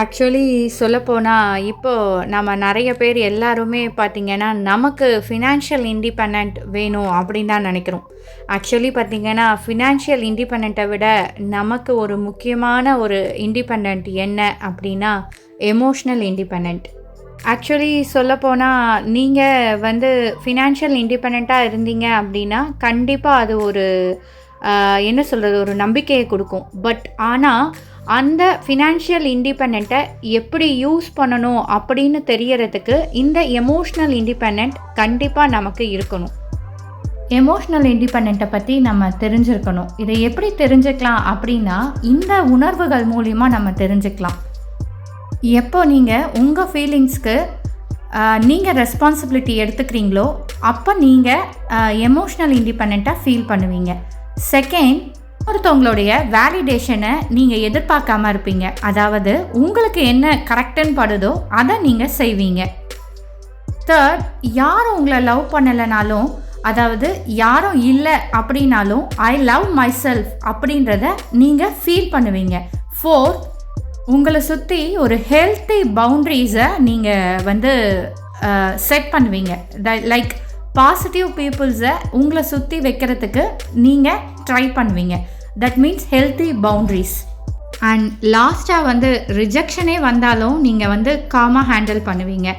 Actually சொல்லப்போனால் இப்போது நம்ம நிறைய பேர் எல்லாருமே பார்த்திங்கன்னா நமக்கு ஃபினான்ஷியல் இண்டிபெண்ட் வேணும் அப்படின்னு தான் நினைக்கிறோம். ஆக்சுவலி பார்த்திங்கன்னா ஃபினான்ஷியல் இண்டிபெண்ட்டை விட நமக்கு ஒரு முக்கியமான ஒரு இண்டிபெண்ட் என்ன அப்படின்னா எமோஷ்னல் இண்டிபெண்ட் ஆக்சுவலி சொல்லப்போனால் நீங்கள் வந்து ஃபினான்ஷியல் இண்டிபெண்ட்டாக இருந்தீங்க அப்படின்னா கண்டிப்பாக அது ஒரு என்ன சொல்கிறது ஒரு நம்பிக்கையை கொடுக்கும். பட் ஆனால் அந்த ஃபினான்ஷியல் இண்டிபெண்ட்டை எப்படி யூஸ் பண்ணணும் அப்படின்னு தெரியறதுக்கு இந்த எமோஷ்னல் இண்டிபெண்ட் கண்டிப்பாக நமக்கு இருக்கணும். எமோஷ்னல் இண்டிபெண்ட்டை பற்றி நம்ம தெரிஞ்சிருக்கணும். இதை எப்படி தெரிஞ்சுக்கலாம் அப்படின்னா இந்த உணர்வுகள் மூலிமா நம்ம தெரிஞ்சுக்கலாம். எப்போ நீங்கள் உங்கள் ஃபீலிங்ஸ்க்கு நீங்கள் ரெஸ்பான்சிபிலிட்டி எடுத்துக்கிறீங்களோ அப்போ நீங்கள் எமோஷ்னல் இண்டிபெண்ட்டாக ஃபீல் பண்ணுவீங்க. செகண்ட் ஒருத்தவங்களுடைய வேலிடேஷனை நீங்கள் எதிர்பார்க்காம இருப்பீங்க. அதாவது உங்களுக்கு என்ன கரெக்டுன்னு படுதோ அதை நீங்கள் செய்வீங்க. தேர்ட் யாரும் உங்களை லவ் பண்ணலைனாலும் அதாவது யாரும் இல்லை அப்படின்னாலும் ஐ லவ் மை செல்ஃப் அப்படின்றத நீங்கள் ஃபீல் பண்ணுவீங்க. ஃபோர்த் உங்களை சுற்றி ஒரு ஹெல்த்தி பவுண்ட்ரிஸை நீங்கள் வந்து செட் பண்ணுவீங்க. லைக் பாசிட்டிவ் பீப்புள்ஸை உங்களை சுற்றி வைக்கிறதுக்கு நீங்கள் ட்ரை பண்ணுவீங்க. That means healthy boundaries and லாஸ்ட்டாக வந்து ரிஜெக்ஷனே வந்தாலும் நீங்கள் வந்து காமாக ஹேண்டில் பண்ணுவீங்க.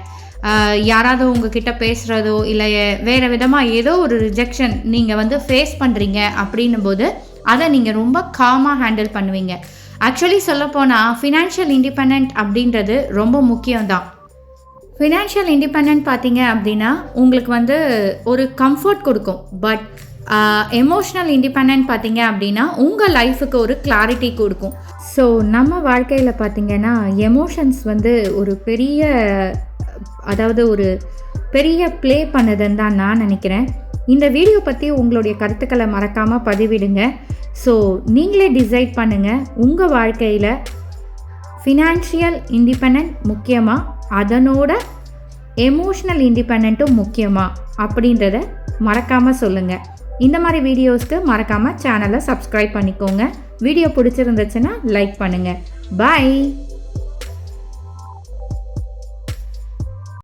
யாராவது உங்ககிட்ட பேசுகிறதோ இல்லை வேறு விதமாக ஏதோ ஒரு ரிஜெக்ஷன் நீங்கள் வந்து ஃபேஸ் பண்ணுறீங்க அப்படின்னும் போது அதை நீங்கள் ரொம்ப காமாக ஹேண்டில் பண்ணுவீங்க. ஆக்சுவலி சொல்லப்போனால் ஃபினான்ஷியல் இண்டிபெண்ட் அப்படின்றது ரொம்ப முக்கியம்தான். ஃபினான்ஷியல் இண்டிபெண்ட் பார்த்தீங்க அப்படின்னா உங்களுக்கு வந்து ஒரு கம்ஃபர்ட் கொடுக்கும். பட் எமோஷ்னல் இண்டிபெண்ட் பார்த்தீங்க அப்படின்னா உங்கள் லைஃபுக்கு ஒரு கிளாரிட்டி கொடுக்கும். ஸோ நம்ம வாழ்க்கையில் பார்த்தீங்கன்னா எமோஷன்ஸ் வந்து ஒரு பெரிய அதாவது ஒரு பெரிய ப்ளே பண்ணுதுன்னு தான் நான் நினைக்கிறேன். இந்த வீடியோ பற்றி உங்களுடைய கருத்துக்களை மறக்காமல் பதிவிடுங்க. ஸோ நீங்களே டிசைட் பண்ணுங்கள் உங்கள் வாழ்க்கையில் ஃபினான்ஷியல் இண்டிபெண்ட் முக்கியமாக அதனோட எமோஷ்னல் இண்டிபெண்ட்டும் முக்கியமா அப்படின்றத மறக்காமல் சொல்லுங்கள் இந்த மாதிரி வீடியோஸ்க்கு மறக்காமல் சேனலை சப்ஸ்கிரைப் பண்ணிக்கோங்க. வீடியோ பிடிச்சிருந்துச்சுன்னா லைக் பண்ணுங்கள் பாய்